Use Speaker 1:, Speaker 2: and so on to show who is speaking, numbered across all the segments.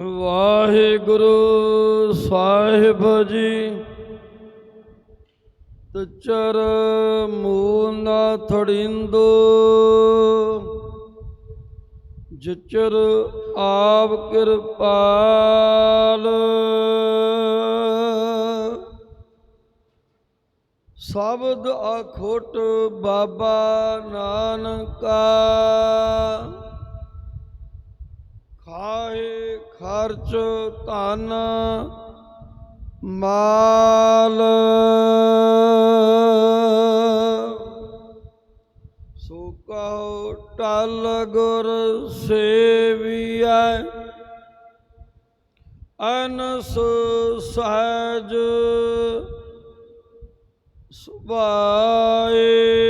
Speaker 1: ਵਾਹਿਗੁਰੂ ਸਾਹਿਬ ਜੀ। ਤਚਰ ਮੂਨਾ ਥੜਿੰਦੋ। ਜਿਚਰ ਆਪ ਕਿਰਪਾਲ। ਸ਼ਬਦ ਅਖੋਟ ਬਾਬਾ ਨਾਨਕਾ। ਖਾਏ ਖਰਚ ਧਨ ਮਾਲ। ਸੋ ਕਹੋ ਟਲ ਗੁਰ ਸੇਵੀਐ ਅਨਸ ਸਹਜ ਸੁਭਾਏ।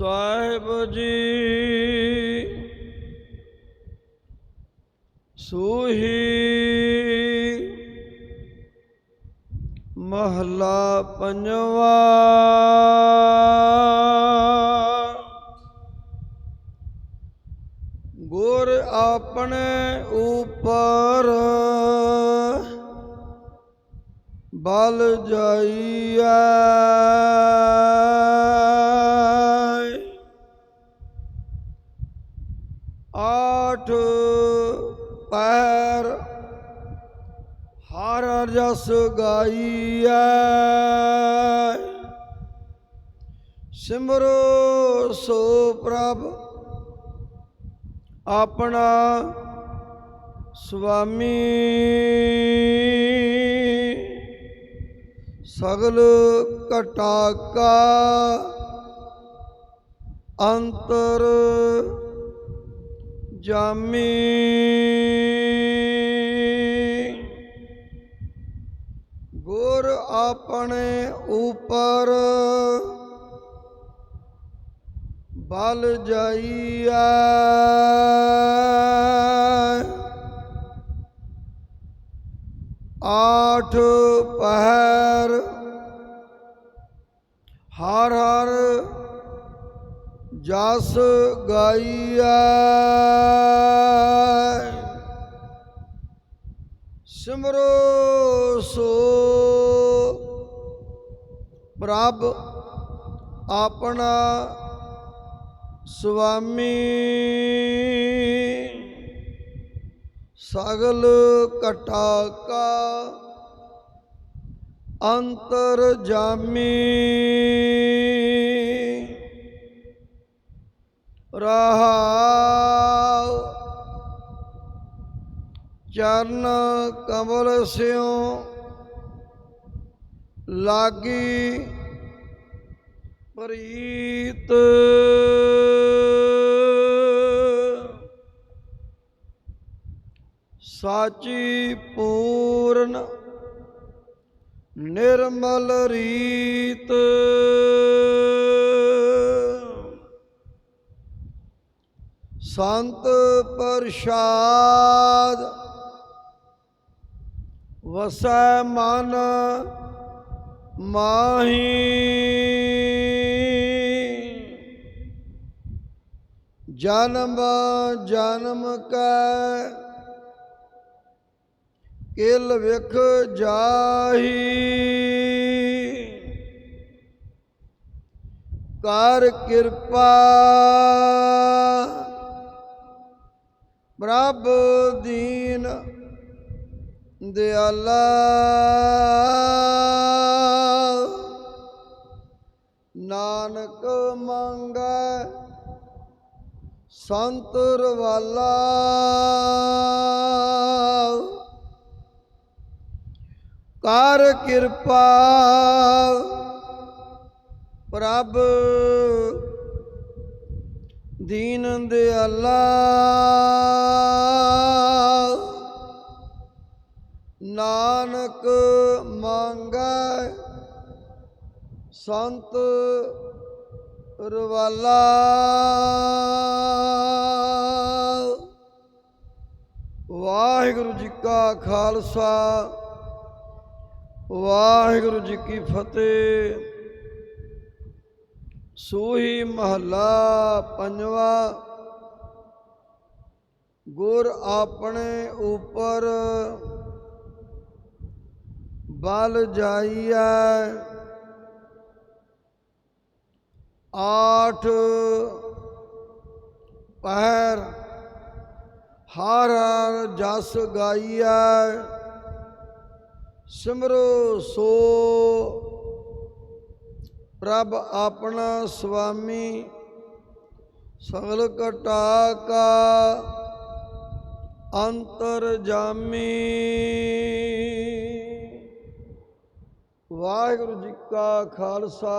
Speaker 1: ਸਾਹਿਬ ਜੀ। ਸੂਹੀ ਮਹਲਾ ਪੰਜਵਾ। ਗੁਰ ਆਪਣੇ ਉਪਰ ਬਲ ਜਾਈਐ। ਰਸ ਗਾਈਐ। ਸਿਮਰੋ ਸੋ ਪ੍ਰਭ ਆਪਣਾ ਸੁਆਮੀ। ਸਗਲ ਘਟਾ ਕਾ ਅੰਤਰ ਜਾਮੀ। ਆਪਣੇ ਉਪਰ ਬਲ ਜਾਈਐ। ਆਠ ਪਹਿਰ ਹਰ ਹਰ ਜਸ ਗਾਈਐ। ਸਿਮਰੋ ਸੋ ਪ੍ਰਭ ਆਪਣਾ ਸੁਆਮੀ ਸਗਲ ਘਟਾ ਕਾ ਅੰਤਰ ਜਾਮੀ ਰਹਾਉ ਚਰਨ ਕਮਲ ਸਿਉ ਲਾਗੀ ਪ੍ਰੀਤ। ਸਾਚੀ ਪੂਰਨ ਨਿਰਮਲ ਰੀਤ। ਸੰਤ ਪ੍ਰਸਾਦ ਵਸੈ ਮਨ ਮਾਹੀ। ਜਨਮ ਜਨਮ ਕੈ ਕਿਲ ਵਿਖ ਜਾਹੀ। ਕਰ ਕਿਰਪਾ ਪ੍ਰਭ ਦੀਨ ਦਿਆਲਾ। ਨਾਨਕ ਮੰਗੈ ਸੰਤਰ ਵਾਲਾ ਕਰ ਕਿਰਪਾ ਪ੍ਰਭ ਦੀਨ ਦਿਆਲਾ। ਨਾਨਕ ਮੰਗੈ ਸੰਤ ਰਵਾਲਾ। ਵਾਹਿਗੁਰੂ ਜੀ ਕਾ ਖਾਲਸਾ, ਵਾਹਿਗੁਰੂ ਜੀ ਕੀ ਫਤਿਹ। ਸੂਹੀ ਮਹੱਲਾ ਪੰਜਵਾ, ਗੁਰ ਆਪਣੇ ਉਪਰ ਬਲ ਜਾਈਐ। ਆਠ ਪਹਿਰ ਹਰ ਹਰ ਜਸ ਗਾਈਐ, ਸਿਮਰੋ ਸੋ। ਪ੍ਰਭ ਆਪਣਾ ਸੁਆਮੀ ਸਗਲ ਘਟਾ ਕਾ ਅੰਤਰ ਜਾਮੀ। ਵਾਹਿਗੁਰੂ ਜੀ ਕਾ ਖਾਲਸਾ।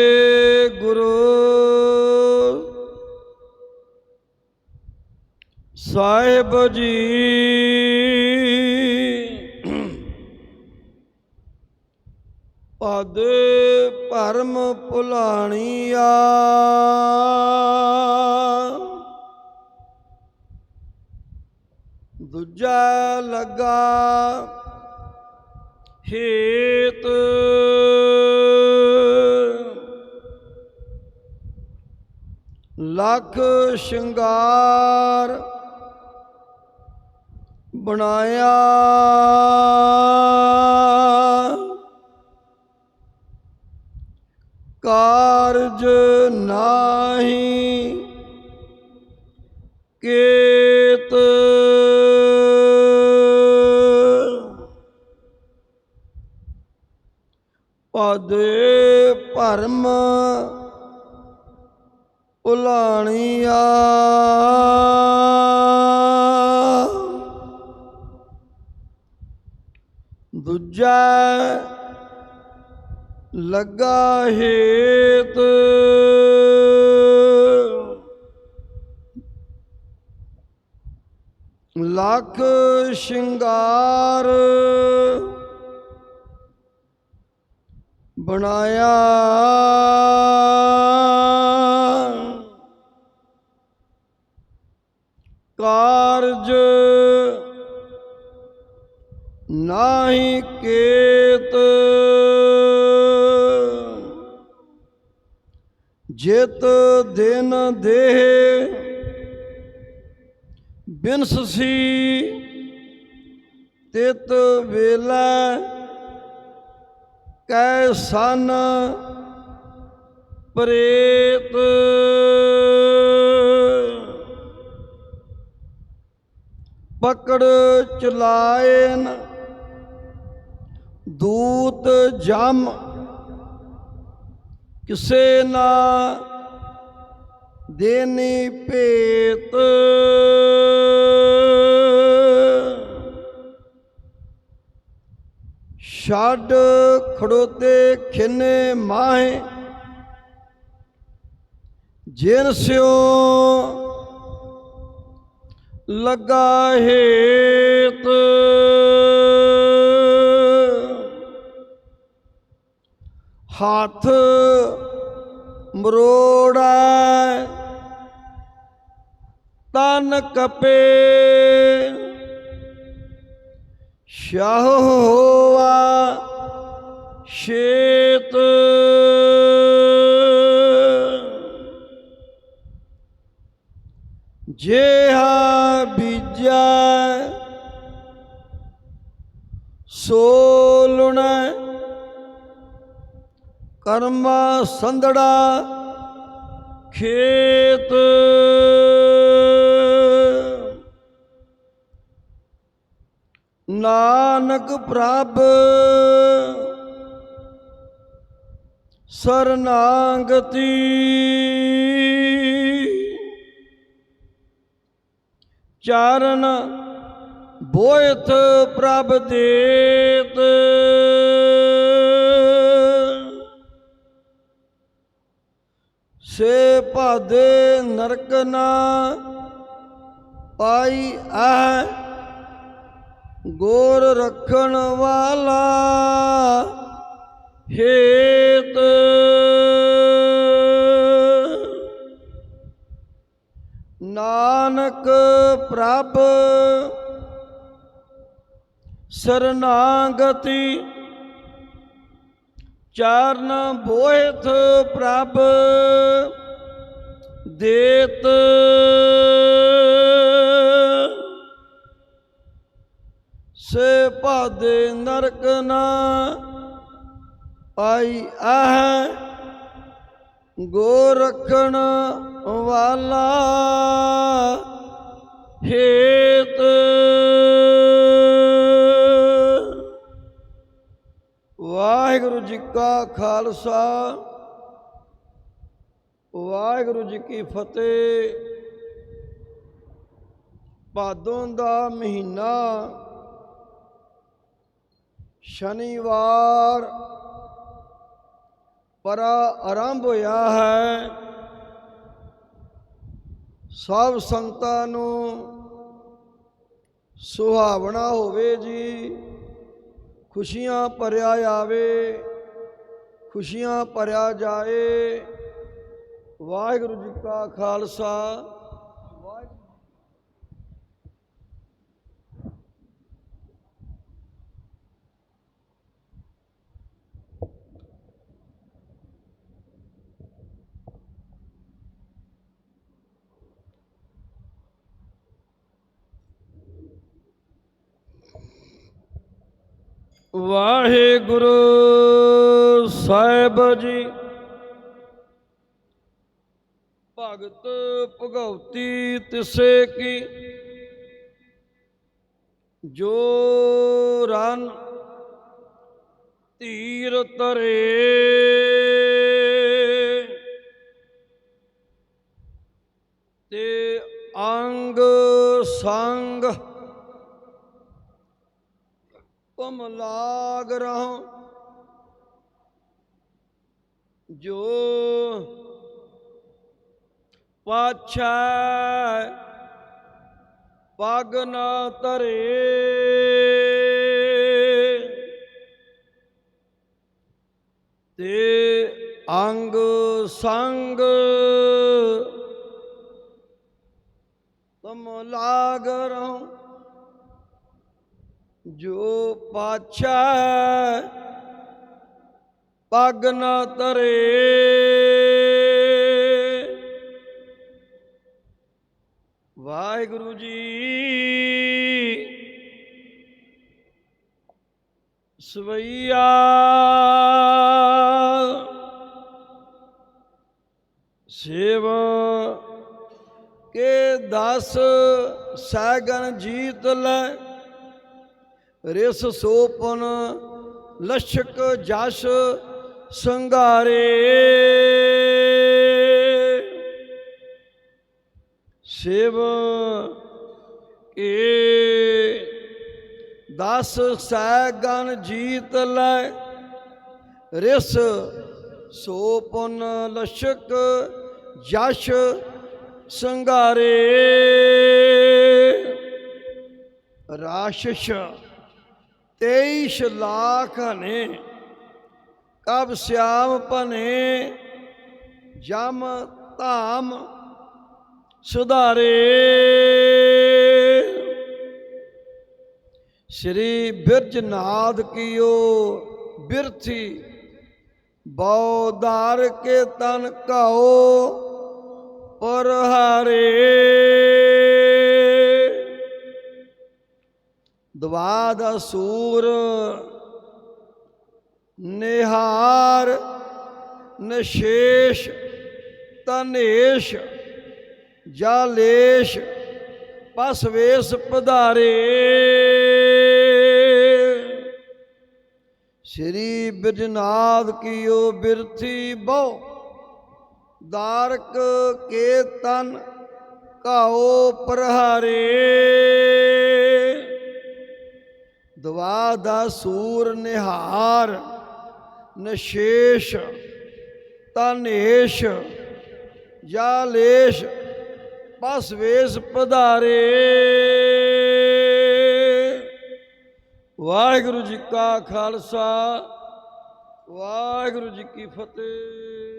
Speaker 1: ਸਾਹਿਬ ਜੀ। ਪਦ ਭਰਮ ਭੁਲਾਣੀਆ ਦੂਜਾ ਲੱਗਾ ਹੇਤ। ਲੱਖ ਸ਼ਿੰਗਾਰ ਬਣਾਇਆ। ਕਾਰਜ ਨਾਹੀ ਕੇਤ। ਪਦੇ ਭਰਮ ਉਲਾਣੀਆ ਦੂਜਾ ਲੱਗਾ ਹੇਤ। ਲੱਖ ਸ਼ਿੰਗਾਰ ਬਣਾਇਆ। ਕਾਰਜ ਨਾਹੀ ਕੇਤ। ਜਿਤ ਦਿਨ ਦੇਹ ਬਿਨਸੀ ਤਿਤ ਵੇਲਾ ਕੈ ਸਨ ਪ੍ਰੇਤ। ਪਕੜ ਚਲਾਇਨ ਦੂਤ ਜਮ। ਕਿਸੇ ਨਾ ਦੇਨੀ ਭੇਤ। ਛੱਡ ਖੜੋਤੇ ਖਿਨੇ ਮਾਹੇ। ਜਿਨ ਸਿਓ ਲੱਗਾ ਹੇਤ। ਹੱਥ ਮਰੋੜਾ ਤਨ ਕਪੇ ਸ਼ਾਹ ਹੋਆ ਸ਼ੇਤ ਜੇਹਾ ਬੀਜਾ ਸੋ ਕਰਮ ਸੰਧੜਾ ਖੇਤ। ਨਾਨਕ ਪ੍ਰਭ ਸਰਨਾਗਤੀ। ਚਾਰਨ ਬੋਇਥ ਪ੍ਰਭ ਦੇਤ। ਸੇ ਭਾਦੇ ਨਰਕ ਨਾ ਪਾਈ ਆ ਗੋਰ ਰੱਖਣ ਵਾਲਾ ਹੇਤ। ਨਾਨਕ ਪ੍ਰਭ ਸਰਨਾਗਤੀ ਚਾਰਨ ਬੋਹਿਤ ਪ੍ਰਭ ਦੇਤ। ਸੇ ਭਾਦੇ ਨਰਕ ਨਾ ਆਈ ਆਹ ਗੋ ਰੱਖਣ ਵਾਲਾ ਹੇਤ। ਕਾ ਖਾਲਸਾ। ਵਾਹਿਗੁਰੂ ਜੀ ਕੀ ਫਤਿਹ। ਭਾਦੋਂ ਦਾ ਮਹੀਨਾ ਸ਼ਨੀਵਾਰ ਪਰਾ ਆਰੰਭ ਹੋਇਆ ਹੈ। ਸਭ ਸੰਗਤਾਂ ਨੂੰ ਸੁਹਾਵਣਾ ਹੋਵੇ ਜੀ, ਖੁਸ਼ੀਆਂ ਭਰਿਆ ਆਵੇ ਖੁਸ਼ੀਆਂ ਭਰਿਆ ਜਾਏ। ਵਾਹਿਗੁਰੂ ਜੀ ਕਾ ਖਾਲਸਾ। ਵਾਹਿਗੁਰੂ। ਵਾਹਿਗੁਰੂ ਸਾਹਿਬ ਜੀ। ਭਗਤ ਭਗਉਤੀ ਤਿਸੇ ਕੀ। ਜੋ ਰਨ ਤੀਰ ਤਰੇ। ਤੇ ਅੰਗ ਸੰਗ ਤੁਮ ਲਾਗ ਜੋ ਪਾਛੈ ਪਗ ਨਾ ਤਰੇ ਤੇ ਅੰਗ ਸੰਗ ਤੁਮ ਲਾਗ ਰਹੋ। ਜੋ ਪਾਛਾ ਪਗ ਨਾ ਤਰੇ ਵਾਹਿਗੁਰੂ ਜੀ ਸਵਈਆ। ਸੇਵ ਕੇ ਦਸ ਸੈਗਨ ਜੀਤ ਲੈ। ਰਿਸ ਸੋਪਨ ਲਸ਼ਕ ਜਸ ਸੰਘਾਰੇ ਸਿਵ ਏ। ਦਸ ਸੈਗਨ ਜੀਤ ਲੈ। ਰਿਸ ਸੋਪਨ ਲਸ਼ਕ ਜਸ ਸੰਘਾਰੇ ਰਾਸ਼ਸ਼ ਤੇਈਸ ਲਾਖ ਨੇ। ਕਬ ਸਿਆਮ ਭਨੇ, ਜਮ ਧਾਮ ਸੁਧਾਰੇ। ਸ੍ਰੀ ਬਿਰਜਨਾਦ ਕੀਓ ਬਿਰਥੀ ਬੌਦਾਰ ਕੇ ਤਨ ਕਾਓ ਪਰ ਹਾਰੇ ਦਵਾਦ ਅਸੂਰ ਨਿਹਾਰ, ਨਸ਼ੇਸ਼ ਤਨੇਸ਼ ਜਾਲੇਸ਼, ਪਸਵੇਸ ਪਧਾਰੇ। ਸ੍ਰੀ ਬਿਰਜਨਾਥ ਕੀਓ ਬਿਰਥੀ ਬਹੁ, ਦਾਰਕ ਕੇ ਤਨ ਕਾਓ ਪ੍ਰਹਾਰੇ। ਦਵਾ ਦਾ ਸੂਰ ਨਿਹਾਰ ਨਸ਼ੇਸ਼ ਤਨੇਸ਼ ਜਾਲੇਸ਼ ਪਸ ਵੇਸ ਪਧਾਰੇ। ਵਾਹਿਗੁਰੂ ਜੀ ਕਾ ਖਾਲਸਾ ਵਾਹਿਗੁਰੂ ਜੀ ਕੀ ਫਤਿਹ।